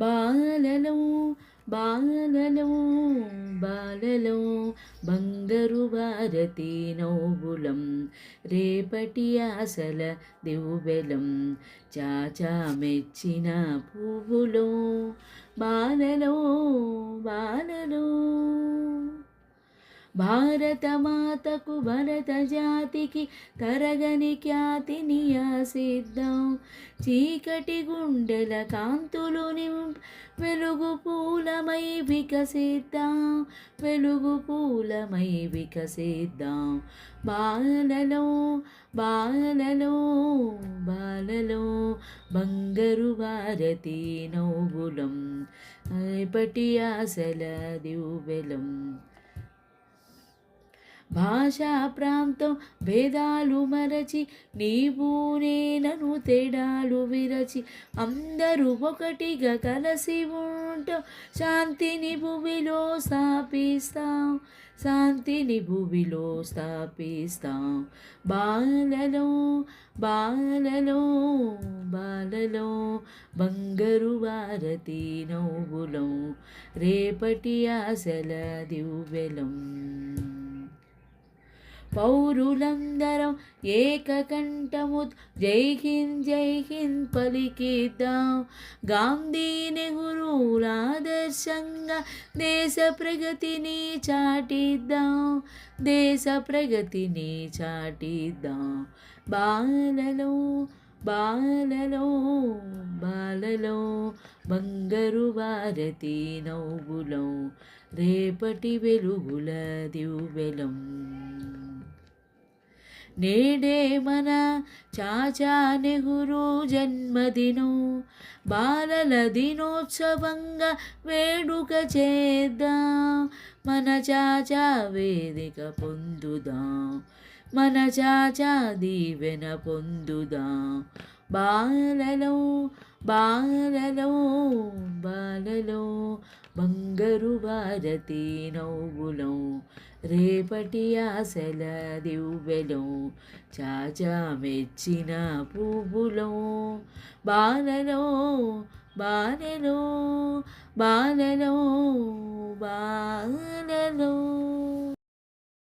బాలలో బాలలో బాలలో బంగారు భారతి నవ్వులం రేపటి ఆశల దివ్వెలం చాచా మెచ్చిన పువ్వులో. బాలలో బాలలో భారతమాతకు భరత జాతికి తరగని ఖ్యాతిని ఆసిద్దాం చీకటి గుండెల కాంతులు నింప వెలుగు పూలమై వికసిద్దాం. వెలుగు పూలమై వికసిద్దాం. బాలలో బాలలో బాలలో బంగారు భారతి నవ్వులం రేపటి ఆశల దివ్వెలం భాషా ప్రాంతం భేదాలు మరచి నీవు నేనను తేడాలు విరచి అందరూ ఒకటిగా కలిసి ఉంటాం శాంతిని భూమిలో స్థాపిస్తాం శాంతిని భూమిలో స్థాపిస్తాం. బాలలో బాలలో బాలలో బంగారు భారతి నవ్వులం రేపటి ఆశల దివ్యలం. పౌరులందరం ఏకకంఠము జై హింద్ జై హింద్ పలికిద్దాం. గాంధీ నెహ్రూల ఆదర్శంగా దేశ ప్రగతిని చాటిద్దాం. దేశ ప్రగతిని చాటిద్దాం. బాలలో బాలలో బాలలో బంగారు భారతి నవ్వులం రేపటి వెలుగుల దివ్వెలం నేడే మన చాచా నెహ్రూ జన్మదినం. బాలల దినోత్సవంగా వేడుక చేద్దాం. మన చాచా వేదిక పొందుదాం. మన చాచా దీవెన పొందుదాం. బాలలో బాలలో బాలలో బంగారు భారతి నవ్వులం రేపటి ఆశల దివ్వెలం చాచా మెచ్చిన పువ్వులం. బాలలో బాలలో బాలలో బాలలో.